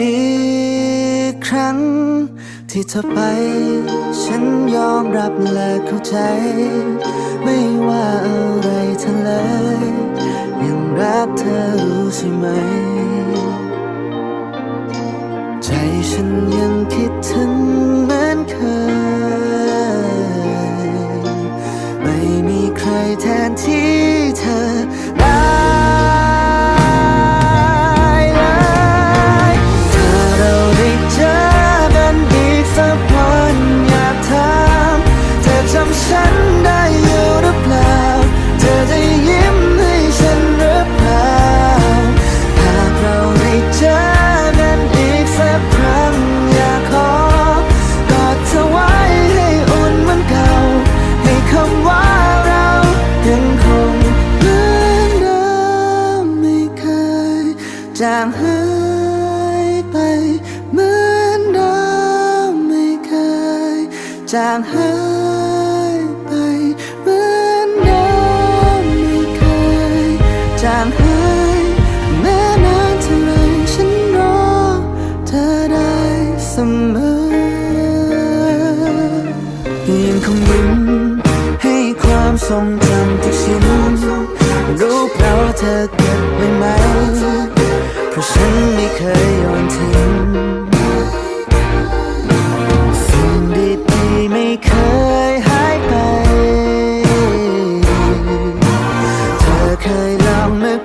อีกครั้ง ที่เธอไป ฉันยอมรับและเข้าใจ ไม่ว่าอะไรทั้งเลย ยังรักเธอรู้ใช่ไหม จางหายไปเหมือนเราไม่เคย จางหายไปเหมือนเราไม่เคย จางหายแม้นานเท่าไรฉันรอเธอได้เสมอยังคงยิ้มให้ความทรงจำทุกชิ้นรูปเราเธอเก็บไว้ไหม ราะฉันไม่เคยโยนทิ้งสิ่งดีๆไม่เคยหายไป เธอเคยลองนึก